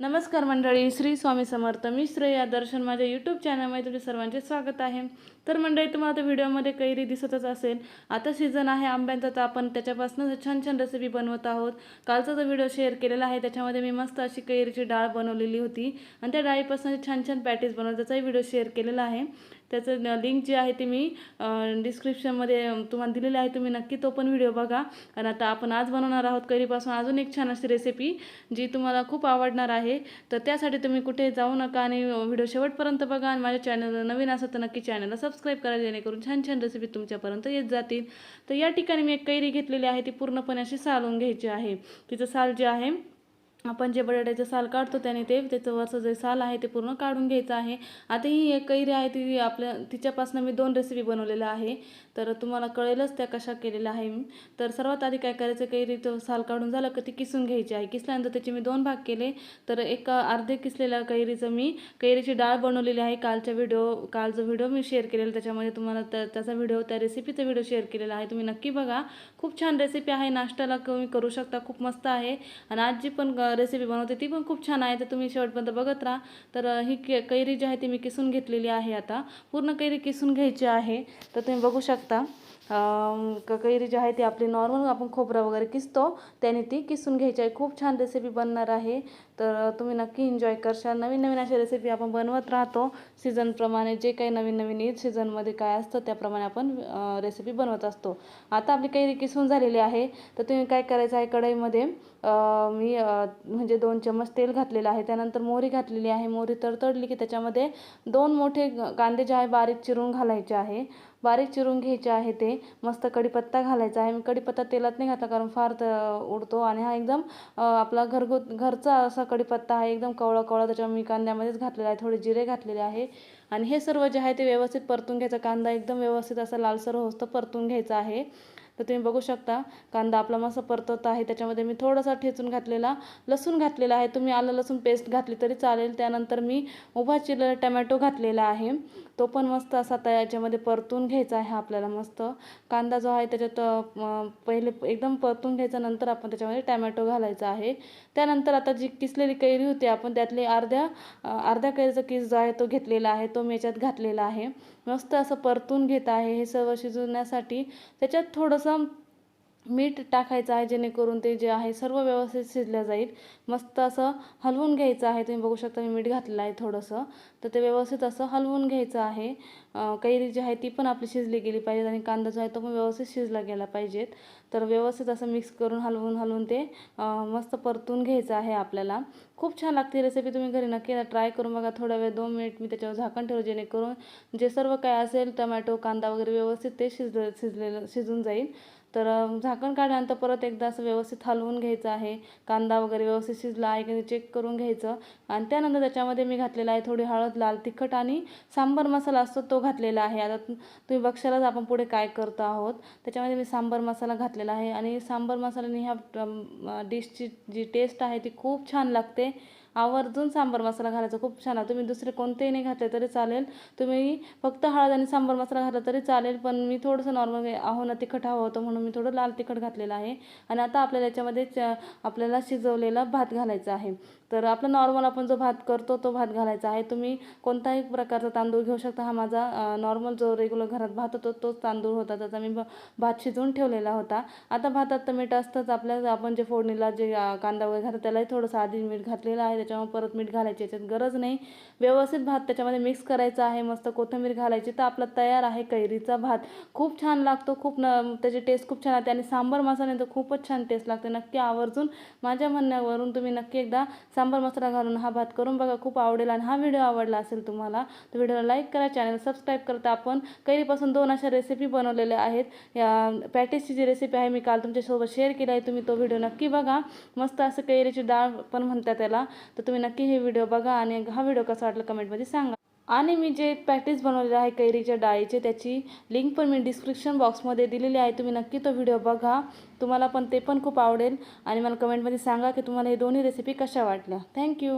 नमस्कार मंडळी श्री स्वामी समर्थ. मी श्रेया दर्शन माझ्या यूट्यूब चॅनलमध्ये तुमचे सर्वांचे स्वागत आहे. तर मंडळी तुम्हाला आता व्हिडिओमध्ये कैरी दिसतच असेल. आता सीझन आहे आंब्यांचा तर आपण त्याच्यापासून छान छान रेसिपी बनवत आहोत. कालचा जो व्हिडिओ शेअर केलेला आहे त्याच्यामध्ये मी मस्त अशी कैरीची डाळ बनवलेली होती. आणि त्या डाळीपासून छान छान पॅटीस बनवत त्याचाही व्हिडिओ शेअर केलेला आहे. त्याचं लिंक जी आहे ती मी डिस्क्रिप्शनमध्ये तुम्हाला दिलेली आहे. तुम्ही नक्की तो पण व्हिडिओ बघा. आणि आता आपण आज बनवणार आहोत कैरीपासून अजून एक छान अशी रेसिपी जी तुम्हाला खूप आवडणार आहे. आहे. तर त्यासाठी तुम्ही कुठे जाऊ नका आणि व्हिडिओ शेवटपर्यंत बघा आणि माझ्या चॅनलला नवीन असं तर नक्की चॅनलला सबस्क्राईब करा जेणेकरून छान छान रेसिपी तुमच्यापर्यंत येत जातील. तर या ठिकाणी मी एक कैरी घेतलेली आहे ती पूर्णपणे अशी सालून घ्यायची आहे. तिचं साल जे आहे आपण जे बटाट्याचं साल काढतो त्याने ते त्याचं वरचं जे साल आहे ते पूर्ण काढून घ्यायचं आहे. आता ही एक कैरी आहे ती आपल्या तिच्यापासून मी दोन रेसिपी बनवलेल्या आहे. तर तुम्हाला कळेलच त्या कशा केलेल्या आहे. मी तर सर्वात आधी काय करायचं कैरीचं साल काढून झालं का ती किसून घ्यायची आहे. किसल्यानंतर त्याचे मी दोन भाग केले. तर एक अर्धे किसलेल्या कैरीचं मी कैरीची डाळ बनवलेली आहे. कालच्या व्हिडिओ काल जो व्हिडिओ मी शेअर केलेला त्याच्यामध्ये तुम्हाला त्या त्याचा व्हिडिओ त्या रेसिपीचा व्हिडिओ शेअर केलेला आहे. तुम्ही नक्की बघा. खूप छान रेसिपी आहे. नाश्त्याला तुम्ही करू शकता. खूप मस्त आहे. आणि आज जी पण रेसिपी बनवते ती पण खूप छान आहे तर तुम्ही शेवटपर्यंत बघत राहा. तर ही के कैरी जी आहे ती मी किसून घेतलेली आहे आता. पूर्ण कैरी किसून घ्यायची आहे तर तुम्ही बघू शकता. कैरी जी आहे ती आपली नॉर्मल आपण खोबरं वगैरे किसतो त्याने ती किसून घ्यायची आहे. खूप छान रेसिपी बनणार आहे. तर तुम्ही नक्की एन्जॉय करशाल नवीन नवीन अशा रेसिपी आपण बनवत राहतो. सीझनप्रमाणे जे काही नवीन नवीन येईल सीझनमध्ये काय असतं त्याप्रमाणे आपण रेसिपी बनवत असतो. आता आपली कैरी किसून झालेली आहे. तर तुम्ही काय करायचं आहे कढईमध्ये मी म्हणजे दोन चम्मच तेल घातलेलं आहे. त्यानंतर मोहरी घातलेली आहे. मोहरी तडतडली की त्याच्यामध्ये दोन मोठे कांदे जे आहे बारीक चिरून घालायचे आहे. बारीक चिरून घ्यायचे आहे ते. मस्त कढीपत्ता घालायचा आहे. मी कढीपत्ता तेलात नाही घातला कारण फार उडतो आणि हा एकदम आपला घरगुत घरचा असा कढीपत्ता आहे. एकदम कवळा कवळा त्याच्यावर मी कांद्यामध्येच घातलेला आहे. थोडे जिरे घातलेले आहे. आणि हे सर्व जे आहे ते व्यवस्थित परतून घ्यायचं. कांदा एकदम व्यवस्थित असा लालसर होतं परतून घ्यायचा आहे. तर तुम्ही बघू शकता कांदा आपला मस्त परतत आहे. त्याच्यामध्ये मी थोडासा ठेचून घातलेला लसूण घातलेला आहे. तुम्ही आलं लसूण पेस्ट घातली तरी चालेल. त्यानंतर मी उभा चिरलेला टमॅटो घातलेला आहे. तो पण मस्त असा त्या याच्यामध्ये परतून घ्यायचा आहे आपल्याला मस्त. कांदा जो आहे त्याच्यात पहिले एकदम परतून घ्यायचा नंतर आपण त्याच्यामध्ये टॅमॅटो घालायचा आहे. त्यानंतर आता जी किसलेली कैरी होती आपण त्यातली अर्ध्या अर्ध्या कैरीचा किस जो आहे तो घेतलेला आहे. तो मी याच्यात घातलेला आहे. मस्त असं परतून घेत आहे. हे सर्व शिजवण्यासाठी त्याच्यात थोडंसं मीठ टाकायचं आहे जेणेकरून ते जे आहे सर्व व्यवस्थित शिजलं जाईल. मस्त असं हलवून घ्यायचं आहे. तुम्ही बघू शकता मी मीठ घातलेलं आहे थोडंसं. तर ते व्यवस्थित असं हलवून घ्यायचं आहे. कैरी जी आहे ती पण आपली शिजली गेली पाहिजे आणि कांदा जो आहे तो पण व्यवस्थित शिजला गेला पाहिजेत. तर व्यवस्थित असं मिक्स करून हलवून हलवून ते मस्त परतून घ्यायचं आहे आपल्याला. खूप छान लागते रेसिपी तुम्ही घरी नक्की ट्राय करून बघा. थोडा वेळ दोन मिनिट मी त्याच्यावर झाकण ठेवलं जेणेकरून जे सर्व काय असेल टमॅटो कांदा वगैरे व्यवस्थित ते शिजलं शिजलेलं शिजून जाईल. तर झाकण काढल्यानंतर परत एकदा असं व्यवस्थित हलवून घ्यायचं आहे. कांदा वगैरे व्यवस्थित शिजला आहे की चेक करून घ्यायचं. आणि त्यानंतर त्याच्यामध्ये मी घातलेला आहे थोडी हळद लाल तिखट आणि सांबर मसाला असतो तो घातलेला आहे. आता तुम्ही बघशालच आपण पुढे काय करतो आहोत. त्याच्यामध्ये मी सांबर मसाला घातलेला आहे. आणि सांबर मसाल्याने ह्या डिशची जी टेस्ट आहे ती खूप छान लागते. आवर्जून सांबार मसाला घालायचा. खूप छान आहे. तुम्ही दुसरे कोणतेही नाही घातले तरी चालेल. तुम्ही फक्त हळद आणि सांबार मसाला घातला तरी चालेल. पण मी थोडंसं नॉर्मल आहो ना तिखट हवं होतं म्हणून मी थोडं लाल तिखट घातलेलं आहे. आणि आता आपल्याला याच्यामध्ये आपल्याला शिजवलेला भात घालायचा आहे. तर आपला नॉर्मल आपण जो भात करतो तो भात घालायचा आहे. तुम्ही कोणताही प्रकारचा तांदूळ घेऊ शकता. हा माझा नॉर्मल जो रेग्युलर घरात भात होतो तोच तांदूळ होता. त्याचा मी भात शिजवून ठेवलेला होता. आता भातात तर मीठ असतंच. आपल्या आपण जे फोडणीला जे कांदा वगैरे घालतो त्यालाही थोडंसं आधी मीठ घातलेलं आहे. त्याच्यामुळे परत मीठ घालायची याच्यात गरज नाही. व्यवस्थित भात त्याच्यामध्ये मिक्स करायचा आहे मस्त कोथिंबीर घालायची. तर आपला तयार आहे कैरीचा भात. खूप छान लागतो खूप न त्याची टेस्ट खूप छान राहते आणि सांबार मसाल्याने तर खूपच छान टेस्ट लागते. नक्की आवर्जून माझ्या म्हणण्यावरून तुम्ही नक्की एकदा सांबार मसाला घालून हा भात करून बघा खूप आवडेल आणि हा व्हिडिओ आवडला असेल तुम्हाला तर व्हिडिओला लाईक करा चॅनल सबस्क्राईब करता आपण कैरीपासून दोन अशा रेसिपी बनवलेल्या आहेत. या पॅटेसची जी रेसिपी आहे मी काल तुमच्यासोबत शेअर केली आहे तुम्ही तो व्हिडिओ नक्की बघा. मस्त असं कैरीची डाळ पण म्हणतात त्याला. तर तुम्ही नक्की हे व्हिडिओ बघा आणि हा व्हिडिओ कसा वाटला कमेंटमध्ये सांगा. आणि मी जे पॅटीस बनवलेलं आहे कैरीच्या डाळीचे त्याची लिंक पण मी डिस्क्रिप्शन बॉक्समध्ये दिलेली आहे. तुम्ही नक्की तो व्हिडिओ बघा. तुम्हाला पण ते पण खूप आवडेल. आणि मला कमेंटमध्ये सांगा की तुम्हाला हे दोन्ही रेसिपी कशा वाटल्या. थँक्यू